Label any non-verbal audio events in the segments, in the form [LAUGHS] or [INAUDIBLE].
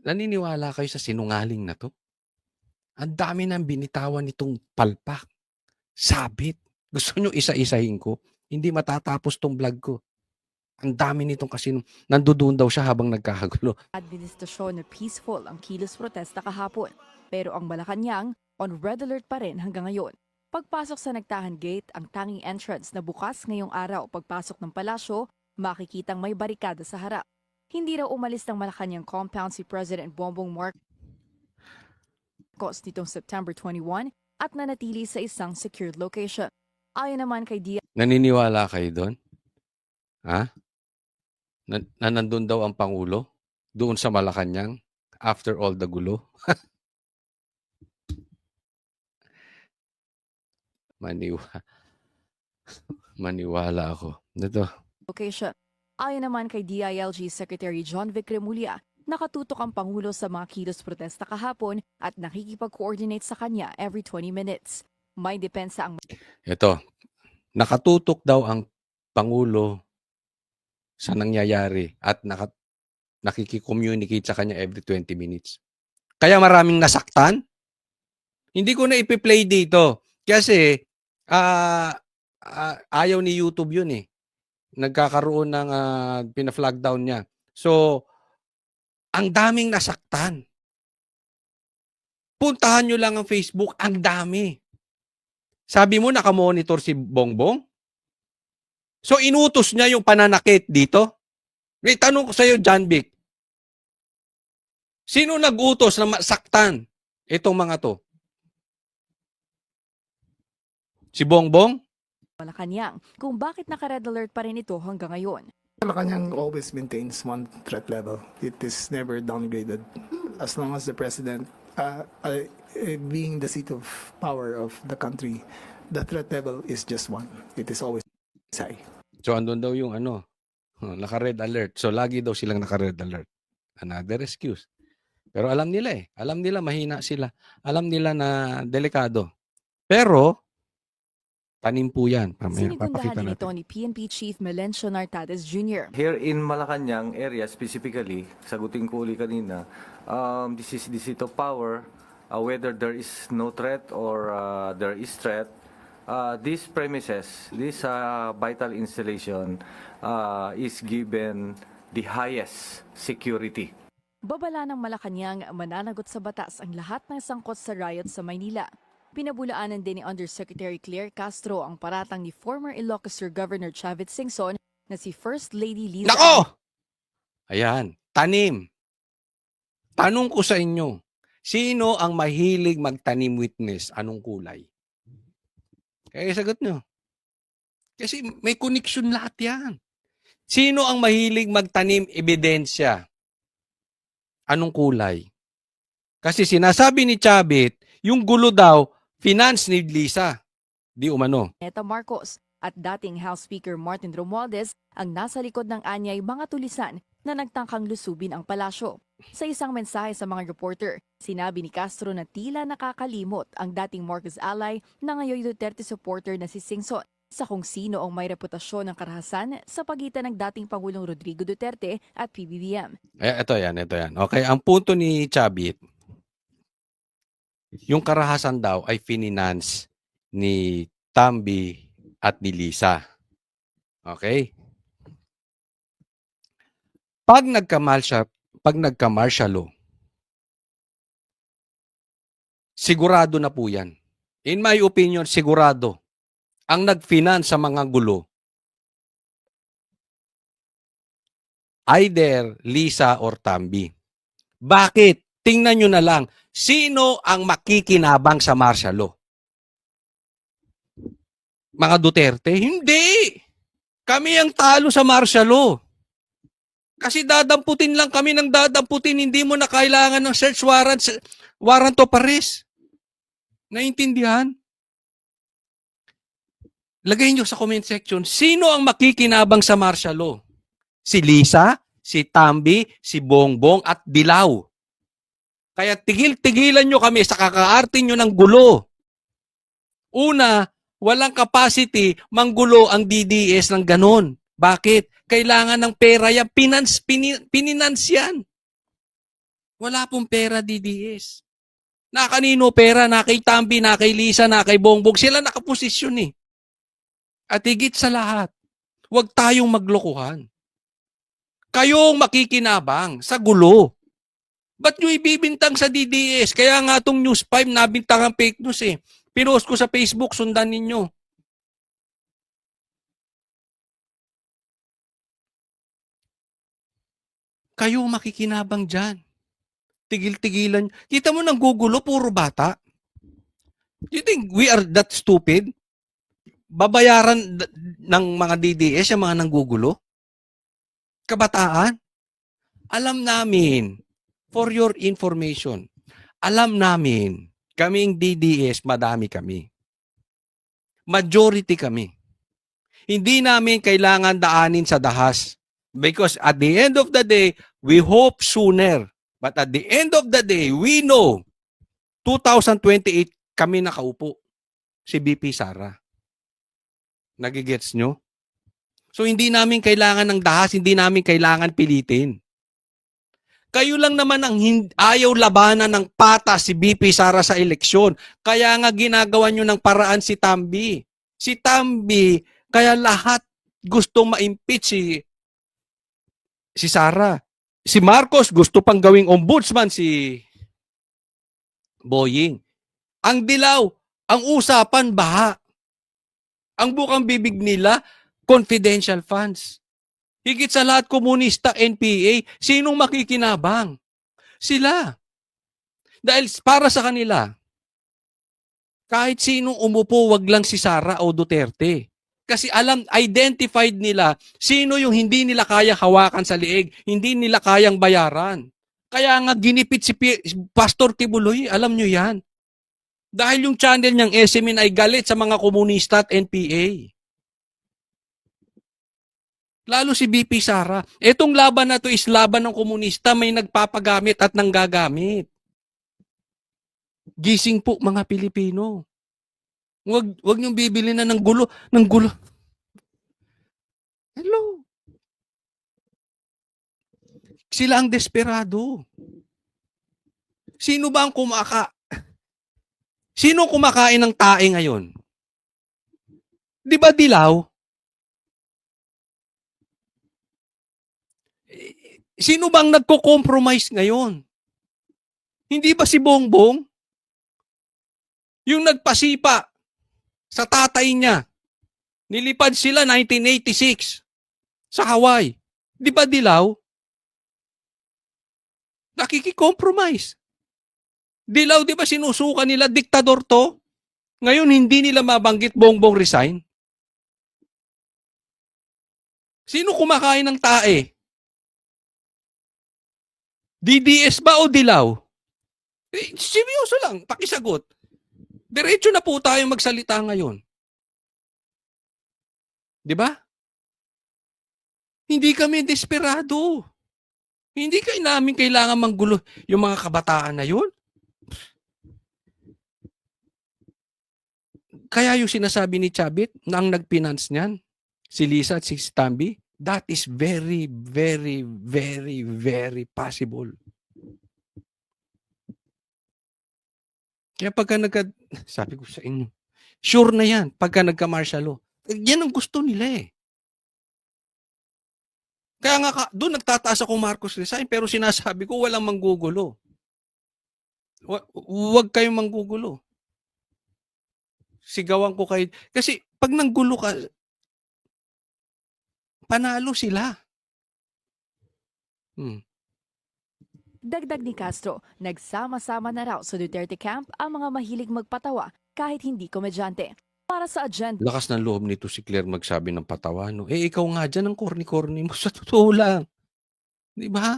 Naniniwala kayo sa sinungaling na 'to? Ang dami ng binitawan nitong palpak, sabit. Gusto niyo isa-isahin ko? Hindi matatapos 'tong vlog ko. Ang dami nitong kasi nandodoon daw siya habang nagkakagulo. [LAUGHS] administrasyon na peaceful ang kilos protesta kahapon. Pero ang Malacanang, on red alert pa rin hanggang ngayon. Pagpasok sa Nagtahan Gate, ang tanging entrance na bukas ngayong araw pagpasok ng palasyo, makikitang may barikada sa harap. Hindi raw umalis ng Malacanang compound si President Bongbong Marcos nitong September 21 at nanatili sa isang secured location. Ayon naman kay Diaz, Naniniwala kayo doon? Ha? Na, na nandun daw ang Pangulo? Doon sa Malacanang? After all the gulo? [LAUGHS] Maniwa. [LAUGHS] Maniwala ako. Ito. location. Ayon naman kay DILG Secretary John Vic Remulla, nakatutok ang Pangulo sa mga kilos protesta kahapon at nakikipag-coordinate sa kanya every 20 minutes. May depensa ang Ito. Nakatutok daw ang Pangulo sa nangyayari at naka, nakikicommunicate sa kanya every 20 minutes. Kaya maraming nasaktan. Hindi ko na ipi-play dito. Kasi ah ah, ayaw ni YouTube yun eh. Nagkakaroon ng ah, pina-flag down niya. So, ang daming nasaktan. Puntahan nyo lang ang Facebook, ang dami. Sabi mo, nakamonitor si Bongbong? So, inutos niya yung pananakit dito? May tanong ko sa'yo, John Vic. Sino nag-utos na masaktan itong mga to? Si Bongbong? Malacanang kung bakit naka-red alert pa rin ito hanggang ngayon. Malacanang always maintains one threat level. It is never downgraded. As long as the president, uh, uh, uh, being the seat of power of the country, the threat level is just one. It is always high. So, andun daw yung ano, huh, naka-red alert. So, lagi daw silang naka-red alert. Another excuse. Pero alam nila eh. Alam nila mahina sila. Alam nila na delikado. Pero, tanim po yan. Mamaya, Sinigundahan papakita ito natin. ni PNP Chief Melencio Nartades Jr. Here in Malacanang area specifically, sagutin ko uli kanina, um, this is the seat of power. Uh, whether there is no threat or uh, there is threat, uh, these premises, this uh, vital installation uh, is given the highest security. Babala ng Malacanang mananagot sa batas ang lahat ng sangkot sa riot sa Maynila. Pinabulaanan din ni Undersecretary Claire Castro ang paratang ni former Ilocos Sur Governor Chavit Singson na si First Lady Liza Nako! Ayan, tanim. Tanong ko sa inyo, sino ang mahilig magtanim witness? Anong kulay? Kaya sagot nyo. Kasi may connection lahat yan. Sino ang mahilig magtanim ebidensya? Anong kulay? Kasi sinasabi ni Chabit, yung gulo daw, finance ni Lisa. Di umano. Neta Marcos at dating House Speaker Martin Romualdez ang nasa likod ng anyay mga tulisan na nagtangkang lusubin ang palasyo. Sa isang mensahe sa mga reporter, sinabi ni Castro na tila nakakalimot ang dating Marcos ally na ngayon Duterte supporter na si Singson sa kung sino ang may reputasyon ng karahasan sa pagitan ng dating Pangulong Rodrigo Duterte at PBBM. Eh, ito yan, ito yan. Okay, ang punto ni Chabit, yung karahasan daw ay finance ni Tambi at ni Lisa. Okay? Pag nagka-martial, pag nagka-martial sigurado na po yan. In my opinion, sigurado. Ang nag-finance sa mga gulo, either Lisa or Tambi. Bakit? Tingnan nyo na lang, sino ang makikinabang sa martial law? Mga Duterte? Hindi! Kami ang talo sa martial law. Kasi dadamputin lang kami ng dadamputin, hindi mo na kailangan ng search warrant, warrant of arrest. Naintindihan? Lagay nyo sa comment section, sino ang makikinabang sa martial law? Si Lisa, si Tambi, si Bongbong at Dilaw. Kaya tigil-tigilan nyo kami sa kakaarte nyo ng gulo. Una, walang capacity manggulo ang DDS ng ganon. Bakit? Kailangan ng pera yan. Pinans, pini, pininance yan. Wala pong pera, DDS. Na kanino pera? Na kay Tambi, na kay Lisa, na kay Bongbong. Sila nakaposisyon eh. At higit sa lahat, huwag tayong maglokohan. Kayong makikinabang sa gulo. Ba't nyo ibibintang sa DDS? Kaya nga itong News 5 nabintang ang fake news eh. Pinost ko sa Facebook, sundan ninyo. Kayo makikinabang dyan. Tigil-tigilan. Kita mo nang gugulo, puro bata. You think we are that stupid? Babayaran ng mga DDS yung mga nanggugulo? Kabataan? Alam namin, for your information, alam namin, kaming DDS, madami kami. Majority kami. Hindi namin kailangan daanin sa dahas. Because at the end of the day, we hope sooner. But at the end of the day, we know 2028 kami nakaupo. Si BP Sara. Nagigets nyo? So hindi namin kailangan ng dahas, hindi namin kailangan pilitin. Kayo lang naman ang ayaw labanan ng pata si BP Sara sa eleksyon. Kaya nga ginagawa nyo ng paraan si Tambi. Si Tambi, kaya lahat gustong ma-impeach si si Sara. Si Marcos gusto pang gawing ombudsman si Boying. Ang dilaw, ang usapan baha. Ang bukang bibig nila, confidential funds. Higit sa lahat komunista NPA, sinong makikinabang? Sila. Dahil para sa kanila, kahit sinong umupo, wag lang si Sara o Duterte. Kasi alam, identified nila sino yung hindi nila kaya hawakan sa liig, hindi nila kayang bayaran. Kaya nga ginipit si Pastor Kibuloy, alam nyo yan. Dahil yung channel niyang SMN ay galit sa mga komunista at NPA. Lalo si BP Sara. Etong laban na to is laban ng komunista, may nagpapagamit at nanggagamit. Gising po mga Pilipino. Wag wag niyong bibili na ng gulo, ng gulo. Hello. Sila ang desperado. Sino ba ang kumaka Sino kumakain ng tae ngayon? Di ba dilaw? Eh, Sino bang nagko-compromise ngayon? Hindi ba si Bongbong? Yung nagpasipa sa tatay niya. Nilipad sila 1986 sa Hawaii. Di ba dilaw? Nakiki-compromise. Dilaw, di ba sinusuka nila, diktador to? Ngayon, hindi nila mabanggit bongbong resign. Sino kumakain ng tae? DDS ba o dilaw? Eh, seryoso lang, pakisagot. Diretso na po tayo magsalita ngayon. Di ba? Hindi kami desperado. Hindi kay namin kailangan manggulo yung mga kabataan na yun. Kaya yung sinasabi ni Chabit na ang nag-finance niyan, si Lisa at si Stambi, that is very, very, very, very possible. Kaya pagka nagka, [LAUGHS] sabi ko sa inyo, sure na yan pagka nagka-martial law. Yan ang gusto nila eh. Kaya nga ka, doon nagtataas ako Marcos resign pero sinasabi ko walang manggugulo. Wa- Huwag kayong manggugulo. Sigawan ko kayo. Kasi pag nanggulo ka, panalo sila. Hmm. Dagdag ni Castro, nagsama-sama na raw sa Duterte camp ang mga mahilig magpatawa kahit hindi komedyante. Para sa agenda Lakas ng loob nito si Claire magsabi ng patawa. No? Eh, ikaw nga dyan ang corny-corny mo. [LAUGHS] Sa totoo lang. Di ba?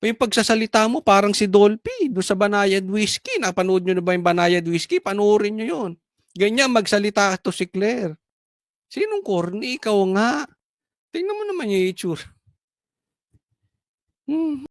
Yung pagsasalita mo, parang si Dolphy doon sa Banayad Whiskey. Napanood nyo na ba yung Banayad Whiskey? Panoorin nyo yun. Ganyan magsalita to si Claire. Sinong corny? Ikaw nga. Tingnan mo naman yung itsura. Hmm.